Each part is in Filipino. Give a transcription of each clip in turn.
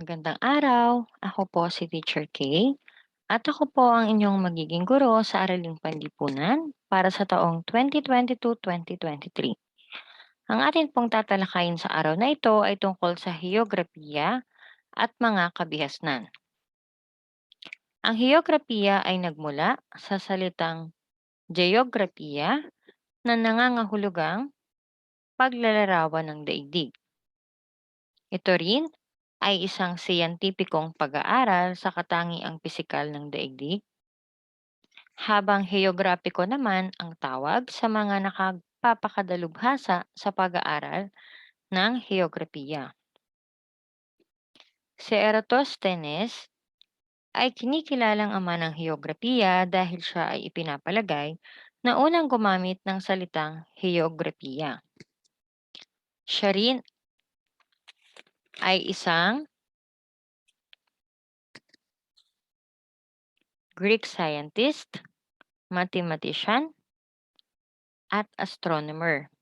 Magandang araw. Ako po si Teacher Kay at ako po ang inyong magiging guro sa Araling Panlipunan para sa taong 2022-2023. Ang atin pong tatalakayin sa araw na ito ay tungkol sa heograpiya at mga kabihasnan. Ang heograpiya ay nagmula sa salitang geograpiya na nangangahulugang paglalarawan ng daigdig. Ito rin ay isang siyentipikong pag-aaral sa katangiang pisikal ng daigdig, habang heograpiko naman ang tawag sa mga nakapapakadalubhasa sa pag-aaral ng heograpiya. Si Eratosthenes ay kinikilalang ama ng heograpiya dahil siya ay ipinapalagay na unang gumamit ng salitang heograpiya. Siya rin ay isang Greek scientist, mathematician, at astronomer.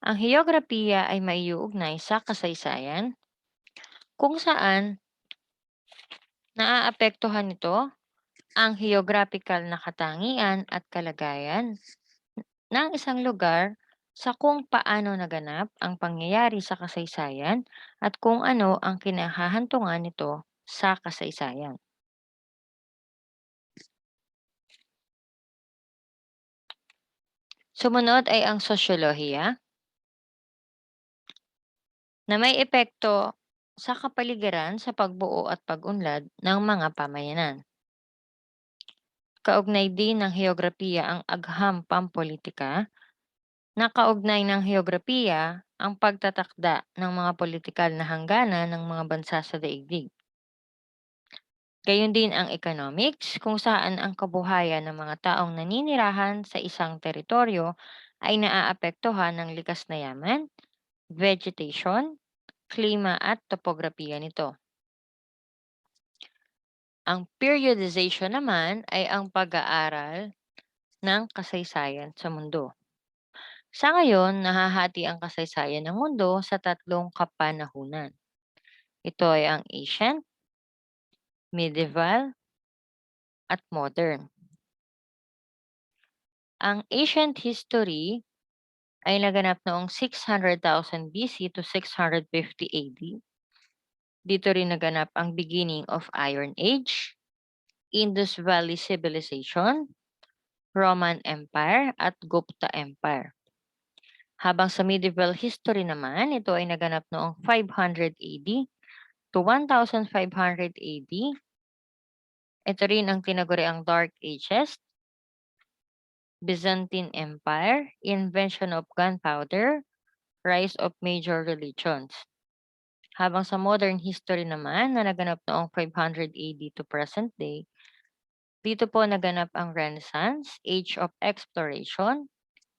Ang heograpiya ay maiuugnay sa kasaysayan kung saan naaapektuhan nito ang geographical na katangian at kalagayan ng isang lugar sa kung paano naganap ang pangyayari sa kasaysayan at kung ano ang kinahahantungan nito sa kasaysayan. Sumunod ay ang sosyolohiya na may epekto sa kapaligiran sa pagbuo at pag-unlad ng mga pamayanan. Kaugnay din ng heograpiya ang agham pampolitika na kaugnay ng heograpiya ang pagtatakda ng mga politikal na hangganan ng mga bansa sa daigdig. Gayon din ang economics kung saan ang kabuhayan ng mga taong naninirahan sa isang teritoryo ay naaapektuhan ng likas na yaman, vegetation, klima at topografiya nito. Ang periodization naman ay ang pag-aaral ng kasaysayan sa mundo. Sa ngayon, nahahati ang kasaysayan ng mundo sa tatlong kapanahunan. Ito ay ang ancient, medieval, at modern. Ang ancient history ay naganap noong 600,000 BC to 650 AD. Dito rin naganap ang beginning of Iron Age, Indus Valley Civilization, Roman Empire, at Gupta Empire. Habang sa medieval history naman, ito ay naganap noong 500 AD to 1500 AD. Ito rin ang tinaguriang Dark Ages, Byzantine Empire, invention of gunpowder, rise of major religions. Habang sa modern history naman na naganap noong 500 AD to present day, dito po naganap ang Renaissance, Age of Exploration,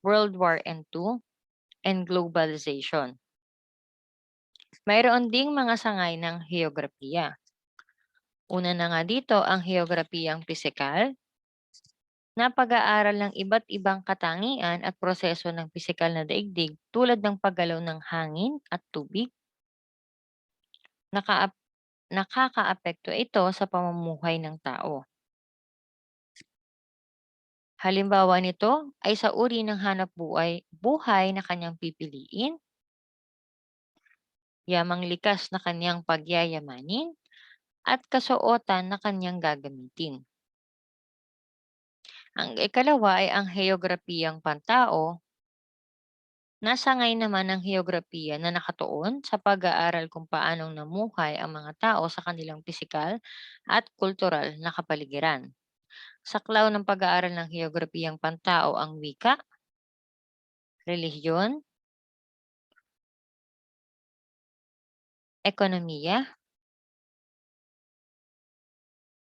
World War II, and Globalization. Mayroon ding mga sangay ng heograpiya. Una na nga dito ang heograpiyang pisikal, na pag-aaral ng iba't ibang katangian at proseso ng pisikal na daigdig tulad ng paggalaw ng hangin at tubig, naka nakakaapekto ito sa pamumuhay ng tao. Halimbawa nito ay sa uri ng hanap buhay, buhay na kanyang pipiliin, yamang likas na kanyang pagyayamanin, at kasuotan na kanyang gagamitin. Ang ikalawa ay ang heograpiyang pantao Nasangay naman ang heograpiya na nakatuon sa pag-aaral kung paanong namuhay ang mga tao sa kanilang pisikal at kultural na kapaligiran. Saklaw ng pag-aaral ng heograpiyang pantao ang wika, relihiyon, ekonomiya,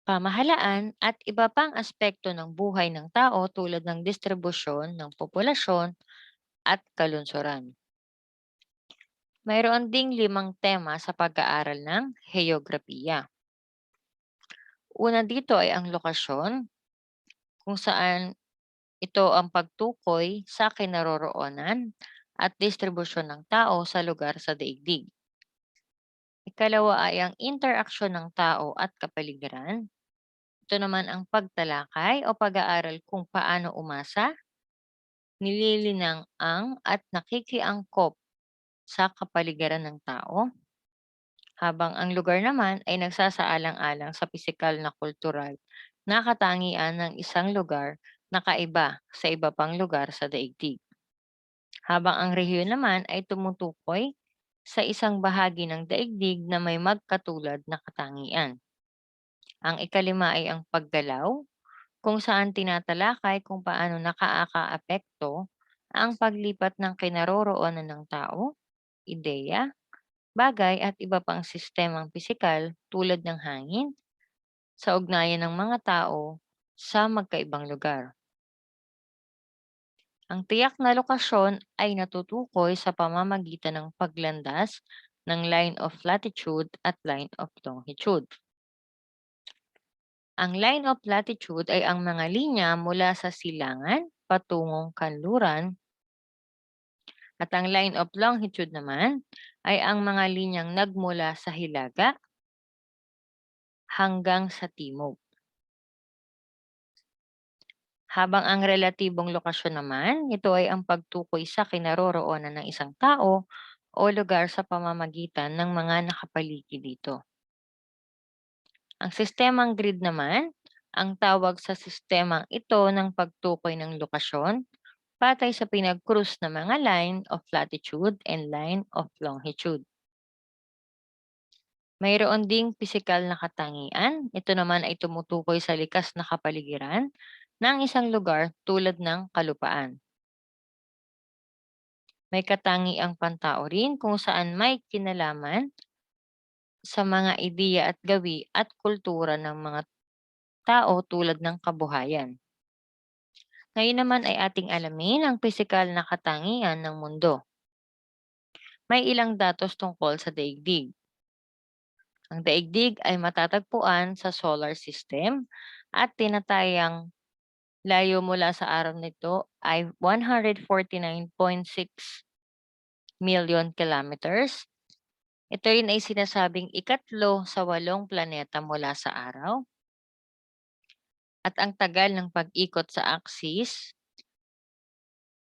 pamahalaan at iba pang aspekto ng buhay ng tao tulad ng distribusyon ng populasyon at kalunsuran. Mayroon ding limang tema sa pag-aaral ng heograpiya. Una dito ay ang lokasyon, kung saan ito ang pagtukoy sa kinaroroonan at distribusyon ng tao sa lugar sa daigdig. Ikalawa ay ang interaksyon ng tao at kapaligiran. Ito naman ang pagtalakay o pag-aaral kung paano umasa, nililinang ang at nakikiangkop sa kapaligiran ng tao, habang ang lugar naman ay nagsasaalang-alang sa pisikal na kultural na katangian ng isang lugar na kaiba sa iba pang lugar sa daigdig. Habang ang rehiyon naman ay tumutukoy sa isang bahagi ng daigdig na may magkatulad na katangian. Ang ikalima ay ang paggalaw, kung saan tinatalakay kung paano nakakaapekto ang paglipat ng kinaroroonan ng tao, ideya, bagay at iba pang sistemang pisikal tulad ng hangin sa ugnayan ng mga tao sa magkaibang lugar. Ang tiyak na lokasyon ay natutukoy sa pamamagitan ng paglandas ng line of latitude at line of longitude. Ang line of latitude ay ang mga linya mula sa silangan patungong kanluran at ang line of longitude naman ay ang mga linyang nagmula sa hilaga hanggang sa timog. Habang ang relatibong lokasyon naman, ito ay ang pagtukoy sa kinaroroonan ng isang tao o lugar sa pamamagitan ng mga nakapaligid dito. Ang sistemang grid naman, ang tawag sa sistemang ito ng pagtukoy ng lokasyon patay sa pinag-cruise na mga line of latitude and line of longitude. Mayroon ding pisikal na katangian. Ito naman ay tumutukoy sa likas na kapaligiran ng isang lugar tulad ng kalupaan. May katangiang pantao rin kung saan may kinalaman sa mga ideya at gawi at kultura ng mga tao tulad ng kabuhayan. Ngayon naman ay ating alamin ang pisikal na katangian ng mundo. May ilang datos tungkol sa daigdig. Ang daigdig ay matatagpuan sa solar system at tinatayang layo mula sa araw nito ay 149.6 million kilometers ito rin ay sinasabing ikatlo sa walong planeta mula sa araw. At ang tagal ng pag-ikot sa axis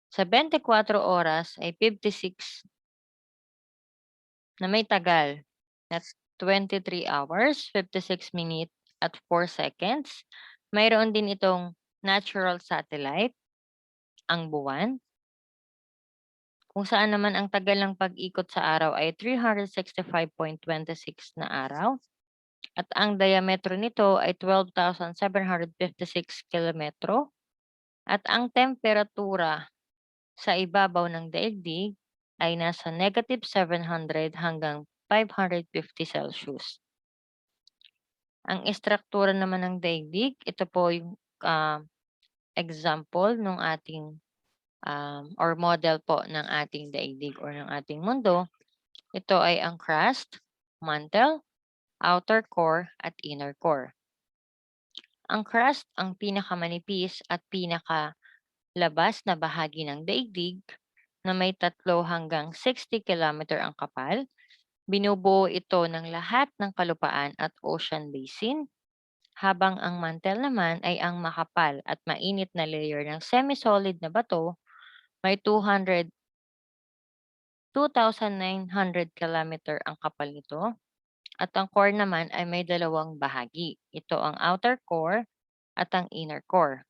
sa 24 oras ay 56 na may tagal. That's 23 hours, 56 minutes at 4 seconds. Mayroon din itong natural satellite, ang buwan, kung saan naman ang tagal ng pag-ikot sa araw ay 365.26 na araw. At ang diametro nito ay 12,756 kilometro. At ang temperatura sa ibabaw ng daigdig ay nasa negative 700 hanggang 550 Celsius. Ang istruktura naman ng daigdig, ito po yung uh, example ng ating um, or model po ng ating daigdig or ng ating mundo, ito ay ang crust, mantle, outer core, at inner core. Ang crust ang pinakamanipis at pinakalabas na bahagi ng daigdig na may tatlo hanggang 60 km ang kapal. Binubuo ito ng lahat ng kalupaan at ocean basin, habang ang mantle naman ay ang makapal at mainit na layer ng semi-solid na bato may 200 2,900 kilometer ang kapal nito. At ang core naman ay may dalawang bahagi. Ito ang outer core at ang inner core.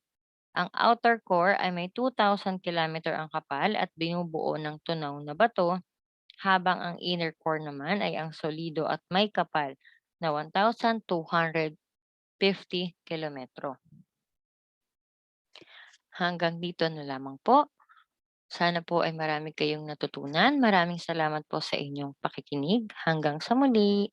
Ang outer core ay may 2,000 kilometer ang kapal at binubuo ng tunaw na bato, habang ang inner core naman ay ang solido at may kapal na 1,250 kilometro. Hanggang dito na lamang po. Sana po ay marami kayong natutunan. Maraming salamat po sa inyong pakikinig. Hanggang sa muli.